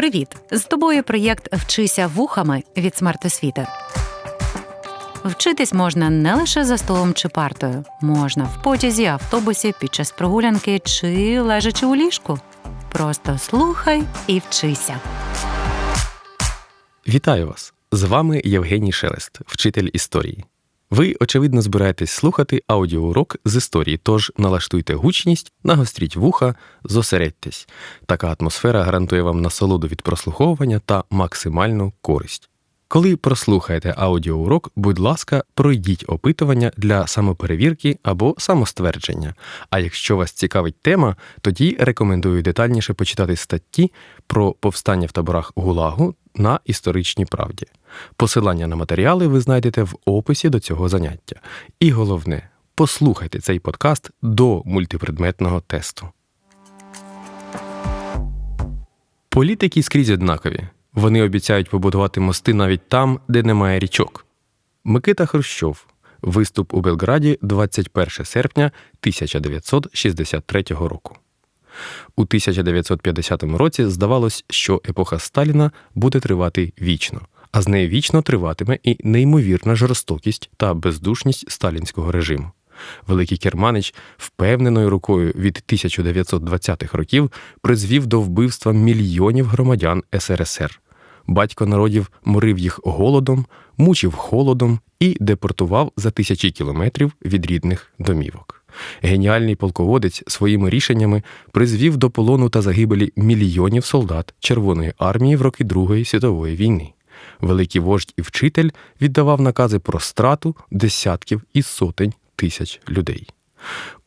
Привіт! З тобою проєкт Вчися вухами від смертосвіти. Вчитись можна не лише за столом чи партою, можна в потязі, автобусі, під час прогулянки чи лежачи у ліжку. Просто слухай і вчися. Вітаю вас! З вами Євгеній Шелест, вчитель історії. Ви, очевидно, збираєтесь слухати аудіоурок з історії, тож налаштуйте гучність, нагостріть вуха, зосередьтесь. Така атмосфера гарантує вам насолоду від прослуховування та максимальну користь. Коли прослухаєте аудіоурок, будь ласка, пройдіть опитування для самоперевірки або самоствердження. А якщо вас цікавить тема, тоді рекомендую детальніше почитати статті про повстання в таборах Гулагу на історичній правді. Посилання на матеріали ви знайдете в описі до цього заняття. І головне, послухайте цей подкаст до мультипредметного тесту. Політики скрізь однакові. Вони обіцяють побудувати мости навіть там, де немає річок. Микита Хрущов. Виступ у Белграді 21 серпня 1963 року. У 1950 році здавалось, що епоха Сталіна буде тривати вічно, а з нею вічно триватиме і неймовірна жорстокість та бездушність сталінського режиму. Великий Керманич впевненою рукою від 1920-х років призвів до вбивства мільйонів громадян СРСР. Батько народів морив їх голодом, мучив холодом і депортував за тисячі кілометрів від рідних домівок. Геніальний полководець своїми рішеннями призвів до полону та загибелі мільйонів солдат Червоної армії в роки Другої світової війни. Великий вождь і вчитель віддавав накази про страту десятків і сотень тисяч людей.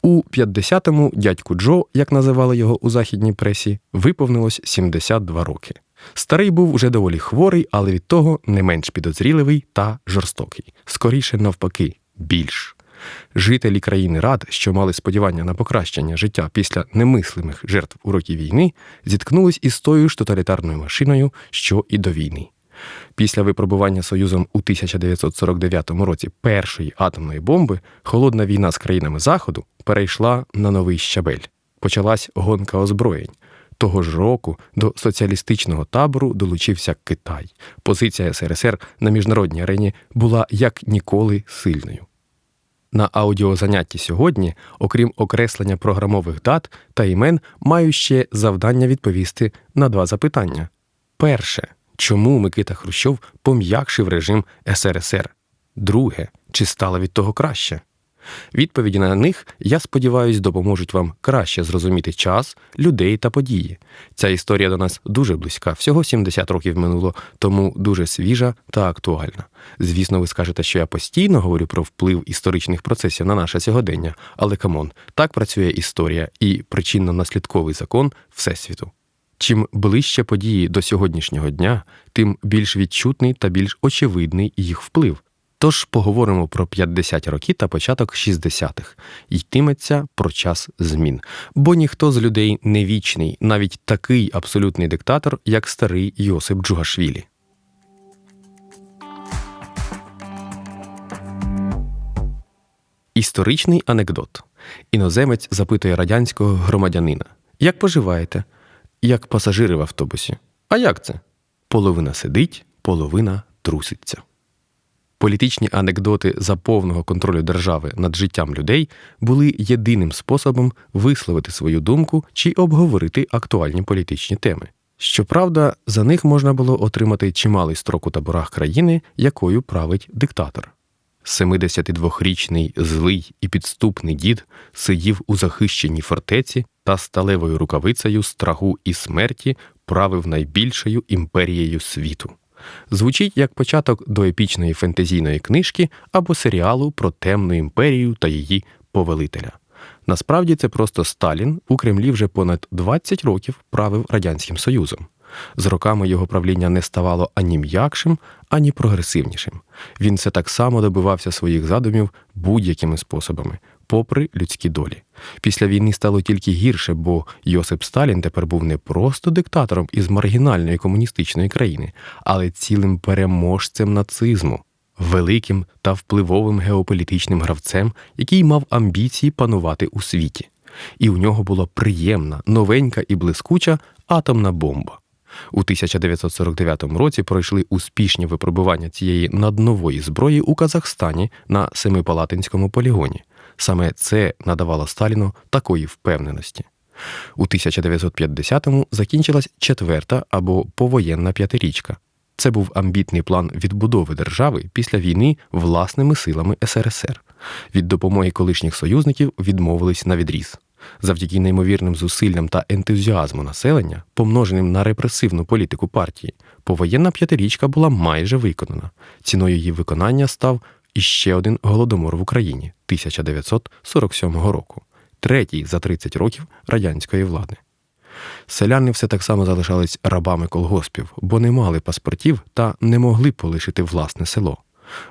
У 50-му дядьку Джо, як називали його у західній пресі, виповнилось 72 роки. Старий був уже доволі хворий, але від того не менш підозріливий та жорстокий. Скоріше, навпаки, більш. Жителі країни Рад, що мали сподівання на покращення життя після немислимих жертв у роки війни, зіткнулись із тою ж тоталітарною машиною, що і до війни. Після випробування Союзом у 1949 році першої атомної бомби холодна війна з країнами Заходу перейшла на новий щабель. Почалась гонка озброєнь. Того ж року до соціалістичного табору долучився Китай. Позиція СРСР на міжнародній арені була як ніколи сильною. На аудіозанятті сьогодні, окрім окреслення програмових дат та імен, маю ще завдання відповісти на два запитання. Перше, чому Микита Хрущов пом'якшив режим СРСР? Друге, чи стало від того краще? Відповіді на них, я сподіваюся, допоможуть вам краще зрозуміти час, людей та події. Ця історія до нас дуже близька, всього 70 років минуло, тому дуже свіжа та актуальна. Звісно, ви скажете, що я постійно говорю про вплив історичних процесів на наше сьогодення, але камон, так працює історія і причинно-наслідковий закон Всесвіту. Чим ближче події до сьогоднішнього дня, тим більш відчутний та більш очевидний їх вплив. Тож поговоримо про 50 роки та початок 60-х. Йтиметься про час змін. Бо ніхто з людей не вічний, навіть такий абсолютний диктатор, як старий Йосип Джугашвілі. Історичний анекдот. Іноземець запитує радянського громадянина: Як поживаєте? Як пасажири в автобусі. А як це? Половина сидить, половина труситься. Політичні анекдоти за повного контролю держави над життям людей були єдиним способом висловити свою думку чи обговорити актуальні політичні теми. Щоправда, за них можна було отримати чималий строк у таборах країни, якою править диктатор. 72-річний злий і підступний дід сидів у захищеній фортеці та сталевою рукавицею страху і смерті правив найбільшою імперією світу. Звучить як початок до епічної фентезійної книжки або серіалу про темну імперію та її повелителя. Насправді це просто Сталін у Кремлі вже понад 20 років правив Радянським Союзом. З роками його правління не ставало ані м'якшим, ані прогресивнішим. Він все так само добивався своїх задумів будь-якими способами, попри людські долі. Після війни стало тільки гірше, бо Йосип Сталін тепер був не просто диктатором із маргінальної комуністичної країни, але цілим переможцем нацизму. Великим та впливовим геополітичним гравцем, який мав амбіції панувати у світі, і у нього була приємна, новенька і блискуча атомна бомба. У 1949 році пройшли успішні випробування цієї наднової зброї у Казахстані на Семипалатинському полігоні. Саме це надавало Сталіну такої впевненості. У 1950-му закінчилась четверта або повоєнна п'ятирічка. Це був амбітний план відбудови держави після війни власними силами СРСР. Від допомоги колишніх союзників відмовились на відріз. Завдяки неймовірним зусиллям та ентузіазму населення, помноженим на репресивну політику партії, повоєнна п'ятирічка була майже виконана. Ціною її виконання став іще один голодомор в Україні 1947 року, третій за 30 років радянської влади. Селяни все так само залишались рабами колгоспів, бо не мали паспортів та не могли полишити власне село.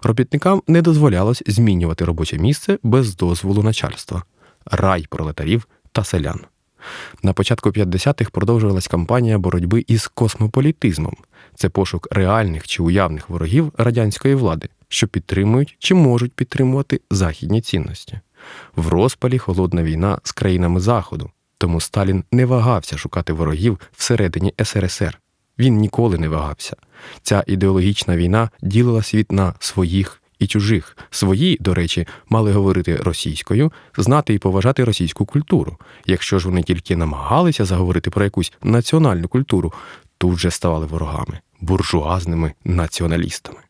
Робітникам не дозволялось змінювати робоче місце без дозволу начальства, рай пролетарів та селян. На початку 50-х продовжувалась кампанія боротьби із космополітизмом. Це пошук реальних чи уявних ворогів радянської влади, що підтримують чи можуть підтримувати західні цінності. В розпалі холодна війна з країнами Заходу, тому Сталін не вагався шукати ворогів всередині СРСР. Він ніколи не вагався. Ця ідеологічна війна ділила світ на своїх і чужих. Свої, до речі, мали говорити російською, знати і поважати російську культуру. Якщо ж вони тільки намагалися заговорити про якусь національну культуру, тут же ставали ворогами, буржуазними націоналістами.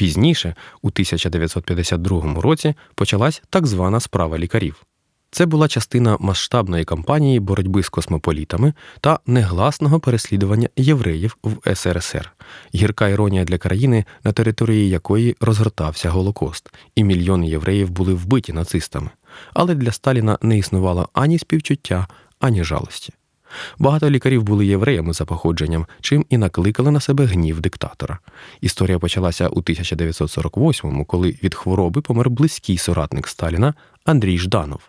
Пізніше, у 1952 році, почалась так звана справа лікарів. Це була частина масштабної кампанії боротьби з космополітами та негласного переслідування євреїв в СРСР. Гірка іронія для країни, на території якої розгортався Голокост, і мільйони євреїв були вбиті нацистами. Але для Сталіна не існувало ані співчуття, ані жалості. Багато лікарів були євреями за походженням, чим і накликали на себе гнів диктатора. Історія почалася у 1948-му, коли від хвороби помер близький соратник Сталіна Андрій Жданов.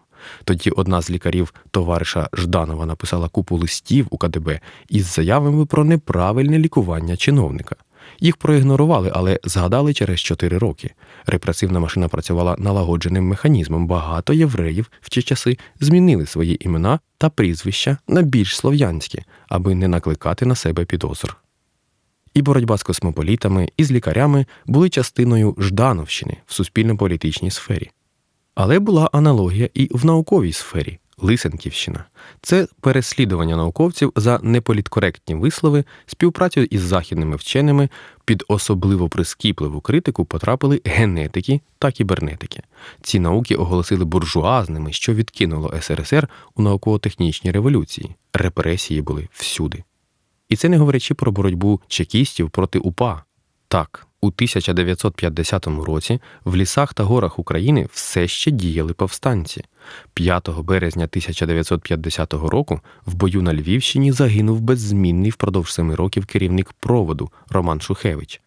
Тоді одна з лікарів товариша Жданова написала купу листів у КДБ із заявами про неправильне лікування чиновника. Їх проігнорували, але згадали через 4 роки. Репресивна машина працювала налагодженим механізмом. Багато євреїв в ті часи змінили свої імена та прізвища на більш слов'янські, аби не накликати на себе підозр. І боротьба з космополітами і з лікарями були частиною Ждановщини в суспільно-політичній сфері. Але була аналогія і в науковій сфері Лисенківщина. Це переслідування науковців за неполіткоректні вислови, співпрацю із західними вченими під особливо прискіпливу критику потрапили генетики та кібернетики. Ці науки оголосили буржуазними, що відкинуло СРСР у науково-технічній революції. Репресії були всюди. І це не говорячи про боротьбу чекістів проти УПА. Так, у 1950 році в лісах та горах України все ще діяли повстанці. 5 березня 1950 року в бою на Львівщині загинув беззмінний впродовж семи років керівник проводу Роман Шухевич.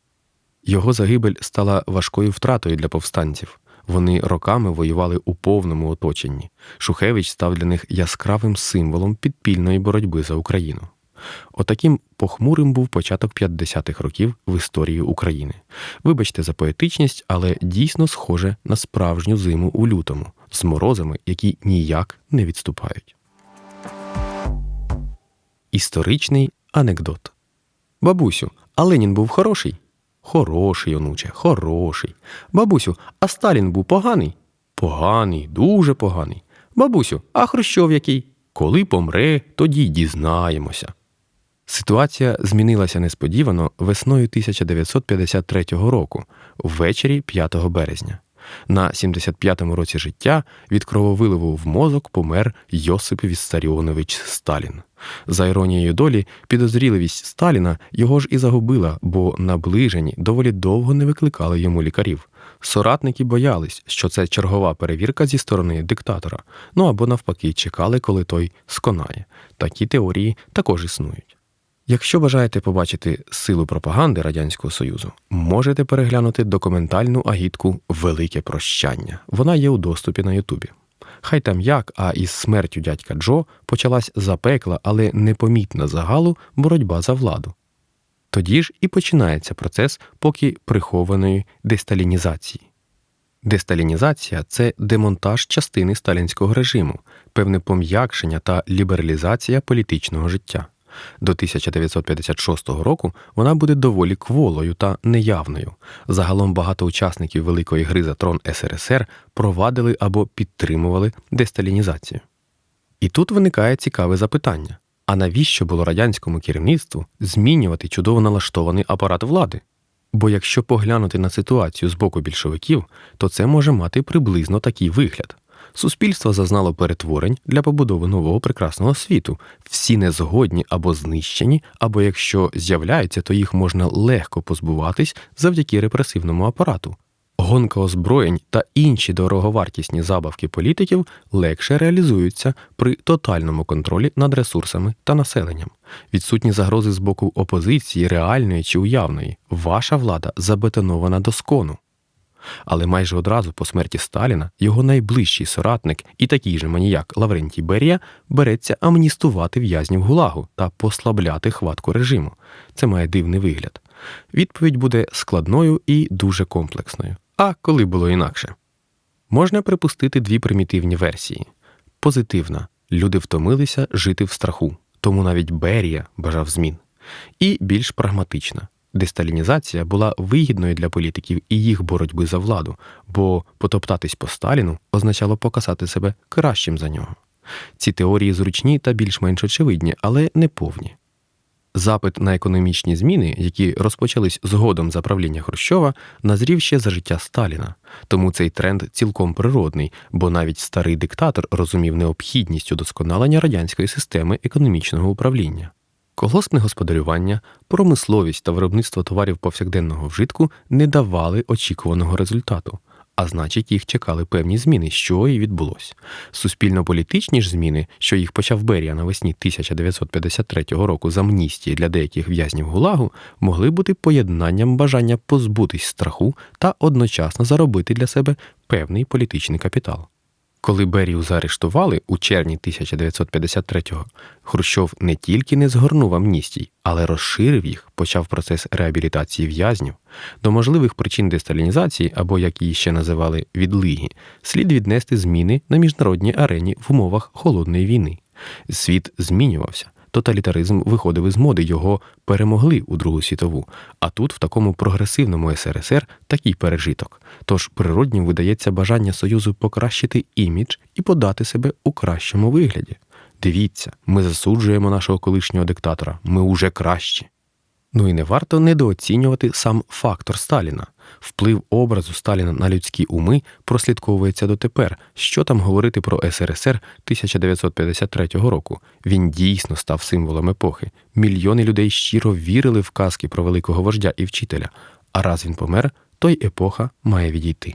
Його загибель стала важкою втратою для повстанців. Вони роками воювали у повному оточенні. Шухевич став для них яскравим символом підпільної боротьби за Україну. Отаким похмурим був початок 50-х років в історії України. Вибачте за поетичність, але дійсно схоже на справжню зиму у лютому з морозами, які ніяк не відступають. Історичний анекдот. Бабусю, а Ленін був хороший? Хороший, онуче, хороший. Бабусю, а Сталін був поганий? Поганий, дуже поганий. Бабусю, а Хрущов який? Коли помре, тоді дізнаємося. Ситуація змінилася несподівано весною 1953 року, ввечері 5 березня. На 75-му році життя від крововиливу в мозок помер Йосип Віссаріонович Сталін. За іронією долі, підозріливість Сталіна його ж і загубила, бо наближені доволі довго не викликали йому лікарів. Соратники боялись, що це чергова перевірка зі сторони диктатора, ну або навпаки, чекали, коли той сконає. Такі теорії також існують. Якщо бажаєте побачити силу пропаганди Радянського Союзу, можете переглянути документальну агітку Велике прощання. Вона є у доступі на Ютубі. Хай там як, а із смертю дядька Джо почалась запекла, але непомітна загалу боротьба за владу. Тоді ж і починається процес поки прихованої десталінізації. Десталінізація це демонтаж частини сталінського режиму, певне пом'якшення та лібералізація політичного життя. До 1956 року вона буде доволі кволою та неявною. Загалом багато учасників великої гри за трон СРСР провадили або підтримували десталінізацію. І тут виникає цікаве запитання: а навіщо було радянському керівництву змінювати чудово налаштований апарат влади? Бо якщо поглянути на ситуацію з боку більшовиків, то це може мати приблизно такий вигляд. Суспільство зазнало перетворень для побудови нового прекрасного світу. Всі незгодні або знищені, або якщо з'являються, то їх можна легко позбуватись завдяки репресивному апарату. Гонка озброєнь та інші дороговартісні забавки політиків легше реалізуються при тотальному контролі над ресурсами та населенням. Відсутні загрози з боку опозиції, реальної чи уявної. Ваша влада забетонована до скону. Але майже одразу по смерті Сталіна його найближчий соратник і такий же маніяк Лаврентій Берія береться амністувати в'язнів гулагу та послабляти хватку режиму. Це має дивний вигляд. Відповідь буде складною і дуже комплексною. А коли було інакше? Можна припустити дві примітивні версії. Позитивна люди втомилися жити в страху, тому навіть Берія бажав змін. І більш прагматична десталінізація була вигідною для політиків і їх боротьби за владу, бо потоптатись по Сталіну означало показати себе кращим за нього. Ці теорії зручні та більш-менш очевидні, але не повні. Запит на економічні зміни, які розпочались згодом за правління Хрущова, назрів ще за життя Сталіна. Тому цей тренд цілком природний, бо навіть старий диктатор розумів необхідність удосконалення радянської системи економічного управління. Колгоспне господарювання, промисловість та виробництво товарів повсякденного вжитку не давали очікуваного результату, а значить, їх чекали певні зміни, що і відбулось. Суспільно-політичні ж зміни, що їх почав Берія навесні 1953 року з амністії для деяких в'язнів ГУЛАГу, могли бути поєднанням бажання позбутись страху та одночасно заробити для себе певний політичний капітал. Коли Берію заарештували у червні 1953-го, Хрущов не тільки не згорнув амністій, але розширив їх, почав процес реабілітації в'язнів. До можливих причин десталінізації, або як її ще називали відлиги, слід віднести зміни на міжнародній арені в умовах холодної війни. Світ змінювався. Тоталітаризм виходив із моди, його перемогли у Другу світову. А тут, в такому прогресивному СРСР, такий пережиток. Тож природнім видається бажання Союзу покращити імідж і подати себе у кращому вигляді. Дивіться, ми засуджуємо нашого колишнього диктатора, ми уже кращі. Ну і не варто недооцінювати сам фактор Сталіна. Вплив образу Сталіна на людські уми прослідковується дотепер. Що там говорити про СРСР 1953 року? Він дійсно став символом епохи. Мільйони людей щиро вірили в казки про великого вождя і вчителя. А раз він помер, то й епоха має відійти.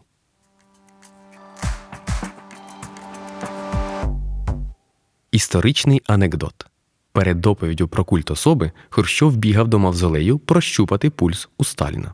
Історичний анекдот. Перед доповіддю про культ особи Хрущов бігав до мавзолею прощупати пульс у Сталіна.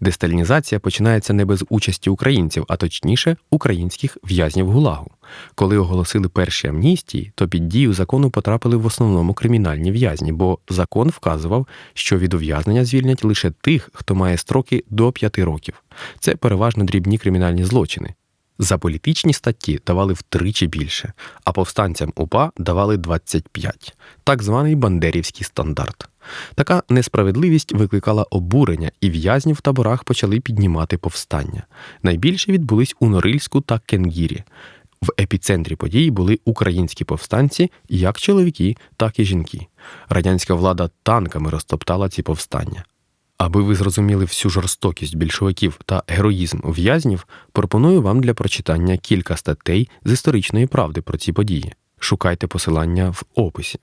Десталінізація починається не без участі українців, а точніше, українських в'язнів ГУЛАГу. Коли оголосили перші амністії, то під дію закону потрапили в основному кримінальні в'язні, бо закон вказував, що від ув'язнення звільнять лише тих, хто має строки до 5 років. Це переважно дрібні кримінальні злочини. За політичні статті давали втричі більше, а повстанцям УПА давали 25, так званий бандерівський стандарт. Така несправедливість викликала обурення, і в'язні в таборах почали піднімати повстання. Найбільше відбулись у Норильську та Кенгірі. В епіцентрі подій були українські повстанці, як чоловіки, так і жінки. Радянська влада танками розтоптала ці повстання. Аби ви зрозуміли всю жорстокість більшовиків та героїзм в'язнів, пропоную вам для прочитання кілька статей з історичної правди про ці події. Шукайте посилання в описі.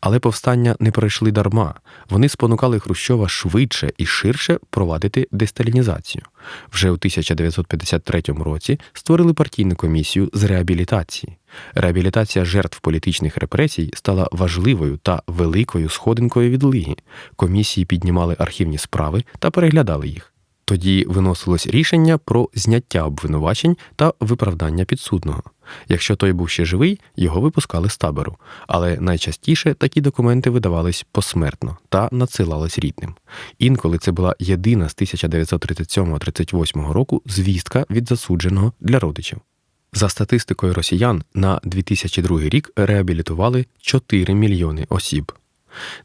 Але повстання не пройшли дарма. Вони спонукали Хрущова швидше і ширше провадити десталінізацію. Вже у 1953 році створили партійну комісію з реабілітації. Реабілітація жертв політичних репресій стала важливою та великою сходинкою відлиги. Комісії піднімали архівні справи та переглядали їх. Тоді виносилось рішення про зняття обвинувачень та виправдання підсудного. Якщо той був ще живий, його випускали з табору, але найчастіше такі документи видавались посмертно та надсилались рідним. Інколи це була єдина з 1937-38 року звістка від засудженого для родичів. За статистикою росіян на 2002 рік реабілітували 4 мільйони осіб.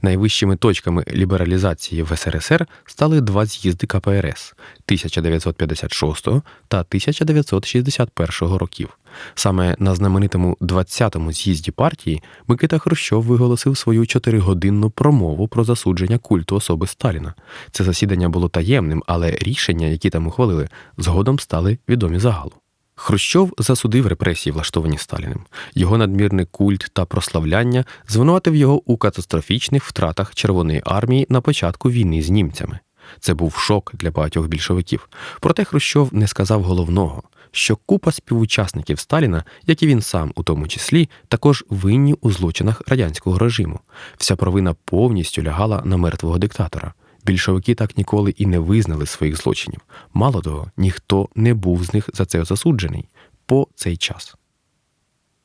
Найвищими точками лібералізації в СРСР стали два з'їзди КПРС 1956 та 1961 років. Саме на знаменитому 20-му з'їзді партії Микита Хрущов виголосив свою чотиригодинну промову про засудження культу особи Сталіна. Це засідання було таємним, але рішення, які там ухвалили, згодом стали відомі загалу. Хрущов засудив репресії, влаштовані Сталіним. Його надмірний культ та прославляння звинуватив його у катастрофічних втратах Червоної армії на початку війни з німцями. Це був шок для багатьох більшовиків. Проте Хрущов не сказав головного, що купа співучасників Сталіна, як і він сам у тому числі, також винні у злочинах радянського режиму. Вся провина повністю лягала на мертвого диктатора. Більшовики так ніколи і не визнали своїх злочинів. Мало того, ніхто не був з них за це засуджений по цей час.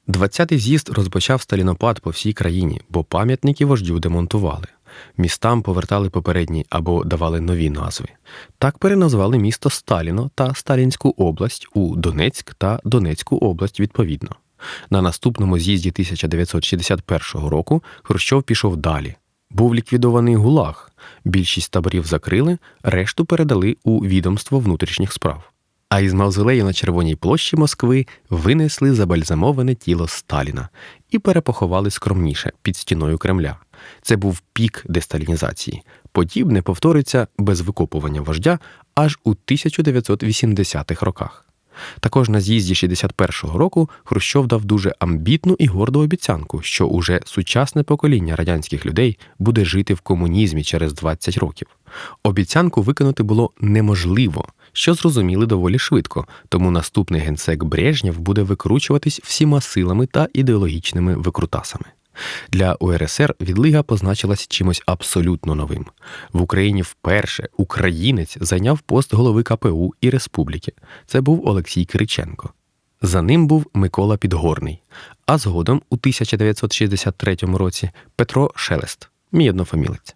20-й з'їзд розпочав сталінопад по всій країні, бо пам'ятники вождю демонтували. Містам повертали попередні або давали нові назви. Так переназвали місто Сталіно та Сталінську область у Донецьк та Донецьку область відповідно. На наступному з'їзді 1961 року Хрущов пішов далі. Був ліквідований ГУЛАГ. Більшість таборів закрили, решту передали у відомство внутрішніх справ. А із мавзолею на Червоній площі Москви винесли забальзамоване тіло Сталіна і перепоховали скромніше під стіною Кремля. Це був пік десталінізації. Подібне повториться без викопування вождя аж у 1980-х роках. Також на з'їзді 61-го року Хрущов дав дуже амбітну і горду обіцянку, що уже сучасне покоління радянських людей буде жити в комунізмі через 20 років. Обіцянку виконати було неможливо, що зрозуміли доволі швидко, тому наступний генсек Брежнєв буде викручуватись всіма силами та ідеологічними викрутасами. Для УРСР відлига позначилась чимось абсолютно новим. В Україні вперше українець зайняв пост голови КПУ і республіки. Це був Олексій Кириченко. За ним був Микола Підгорний, а згодом у 1963 році Петро Шелест, мій однофамілець.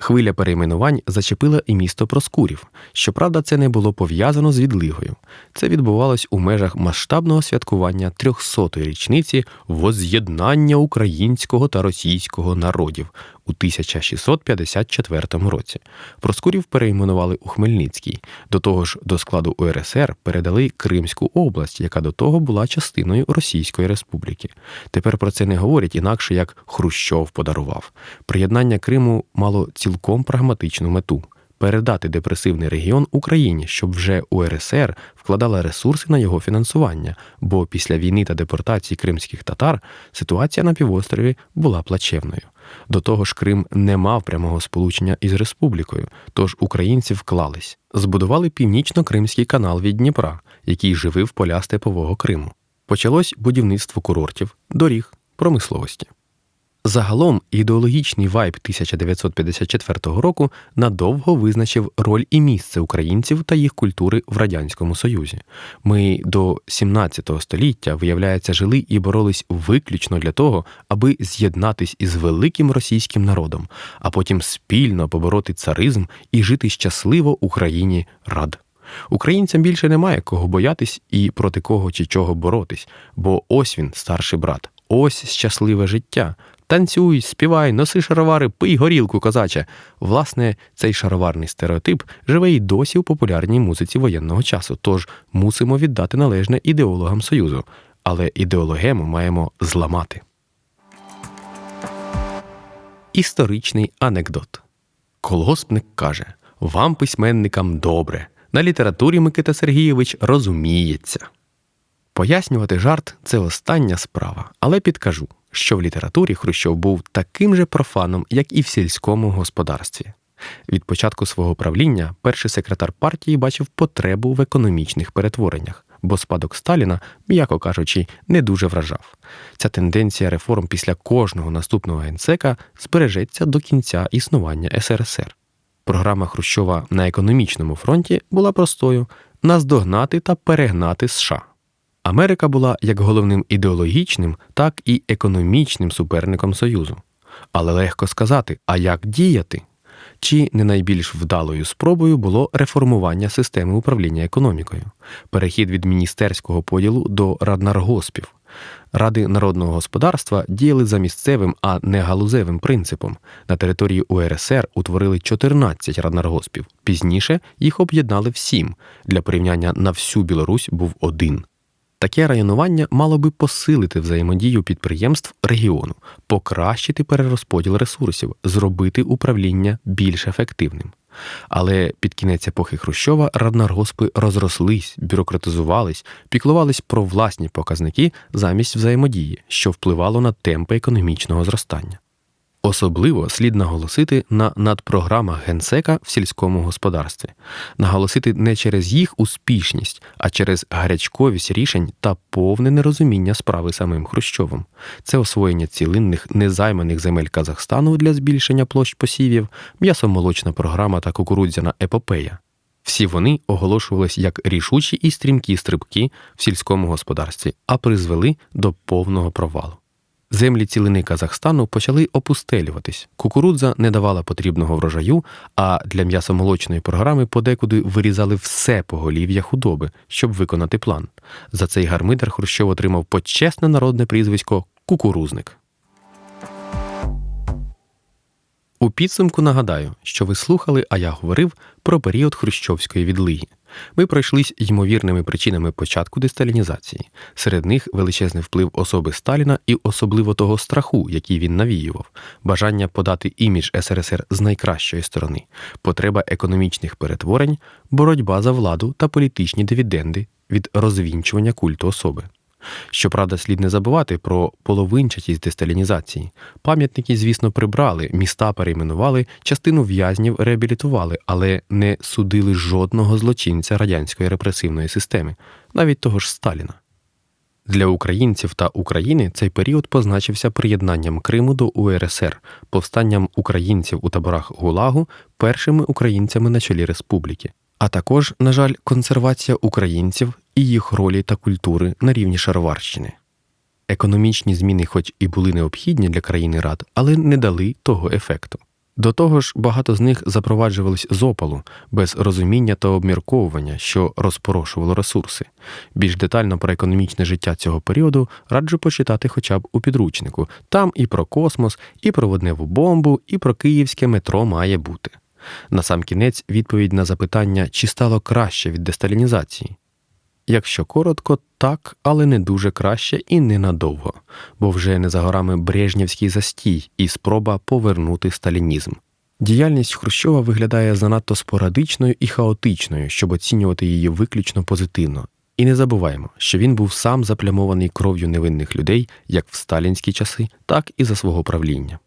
Хвиля перейменувань зачепила і місто Проскурів. Щоправда, це не було пов'язано з відлигою. Це відбувалось у межах масштабного святкування 300-ї річниці воз'єднання українського та російського народів у 1654 році. Проскурів перейменували у Хмельницький. До того ж, до складу УРСР передали Кримську область, яка до того була частиною Російської Республіки. Тепер про це не говорять інакше як Хрущов подарував. Приєднання Криму мало цілком прагматичну мету. Передати депресивний регіон Україні, щоб вже УРСР вкладала ресурси на його фінансування, бо після війни та депортації кримських татар ситуація на півострові була плачевною. До того ж, Крим не мав прямого сполучення із республікою, тож українці вклались, збудували північно-кримський канал від Дніпра, який живив поля степового Криму. Почалось будівництво курортів, доріг, промисловості. Загалом ідеологічний вайб 1954 року надовго визначив роль і місце українців та їх культури в радянському союзі. Ми до 17 століття, виявляється, жили і боролись виключно для того, аби з'єднатись із великим російським народом, а потім спільно побороти царизм і жити щасливо Україні рад. Українцям більше немає кого боятись і проти кого чи чого боротись, бо ось він, старший брат, ось щасливе життя. Танцюй, співай, носи шаровари, пий горілку, козаче. Власне, цей шароварний стереотип живе й досі у популярній музиці воєнного часу, тож мусимо віддати належне ідеологам Союзу. Але ідеологему маємо зламати. Історичний анекдот. Колгоспник каже: Вам, письменникам, добре. На літературі Микита Сергійович розуміється. Пояснювати жарт це остання справа, але підкажу, що в літературі Хрущов був таким же профаном, як і в сільському господарстві. Від початку свого правління перший секретар партії бачив потребу в економічних перетвореннях, бо спадок Сталіна, м'яко кажучи, не дуже вражав. Ця тенденція реформ після кожного наступного генсека збережеться до кінця існування СРСР. Програма Хрущова на економічному фронті була простою наздогнати та перегнати США. Америка була як головним ідеологічним, так і економічним суперником Союзу. Але легко сказати, а як діяти? Чи не найбільш вдалою спробою було реформування системи управління економікою, перехід від міністерського поділу до раднаргоспів. Ради народного господарства діяли за місцевим, а не галузевим принципом. На території УРСР утворили 14 раднаргоспів. Пізніше їх об'єднали в сім. Для порівняння на всю Білорусь був один. Таке районування мало би посилити взаємодію підприємств регіону, покращити перерозподіл ресурсів, зробити управління більш ефективним. Але під кінець епохи Хрущова раднаргоспи розрослись, бюрократизувались, піклувались про власні показники замість взаємодії, що впливало на темпи економічного зростання. Особливо слід наголосити на надпрограмах генсека в сільському господарстві, наголосити не через їх успішність, а через гарячковість рішень та повне нерозуміння справи самим Хрущовим. Це освоєння цілинних незайманих земель Казахстану для збільшення площ посівів, м'ясомолочна програма та кукурудзяна епопея. Всі вони оголошувались як рішучі і стрімкі стрибки в сільському господарстві, а призвели до повного провалу. Землі цілини Казахстану почали опустелюватись. Кукурудза не давала потрібного врожаю, а для м'ясомолочної програми подекуди вирізали все поголів'я худоби, щоб виконати план. За цей гармидер Хрущов отримав почесне народне прізвисько кукурузник. У підсумку нагадаю, що ви слухали, а я говорив про період хрущовської відлиги. Ми пройшлись ймовірними причинами початку десталінізації. Серед них величезний вплив особи Сталіна і особливо того страху, який він навіював, бажання подати імідж СРСР з найкращої сторони, потреба економічних перетворень, боротьба за владу та політичні дивіденди від розвінчування культу особи. Щоправда, слід не забувати про половинчатість десталінізації. Пам'ятники, звісно, прибрали, міста перейменували, частину в'язнів реабілітували, але не судили жодного злочинця радянської репресивної системи, навіть того ж Сталіна. Для українців та України цей період позначився приєднанням Криму до УРСР, повстанням українців у таборах ГУЛАГу першими українцями на чолі республіки, а також, на жаль, консервація українців і їх ролі та культури на рівні Шароварщини. Економічні зміни, хоч і були необхідні для країни рад, але не дали того ефекту. До того ж, багато з них запроваджувались з опалу, без розуміння та обмірковування, що розпорошувало ресурси. Більш детально про економічне життя цього періоду раджу почитати хоча б у підручнику. Там і про космос, і про водневу бомбу, і про київське метро має бути. Насамкінець відповідь на запитання, чи стало краще від десталінізації. Якщо коротко, так, але не дуже краще і ненадовго, бо вже не за горами Брежнєвський застій і спроба повернути сталінізм. Діяльність Хрущова виглядає занадто спорадичною і хаотичною, щоб оцінювати її виключно позитивно. І не забуваємо, що він був сам заплямований кров'ю невинних людей як в сталінські часи, так і за свого правління.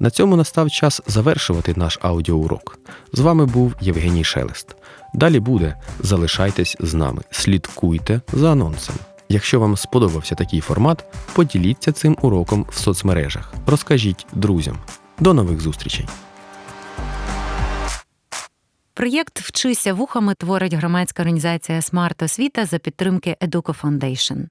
На цьому настав час завершувати наш аудіоурок. З вами був Євгеній Шелест. Далі буде. Залишайтесь з нами, слідкуйте за анонсом. Якщо вам сподобався такий формат, поділіться цим уроком в соцмережах. Розкажіть друзям. До нових зустрічей! Проєкт Вчися вухами творить громадська організація Смарт Освіта за підтримки Educo Foundation.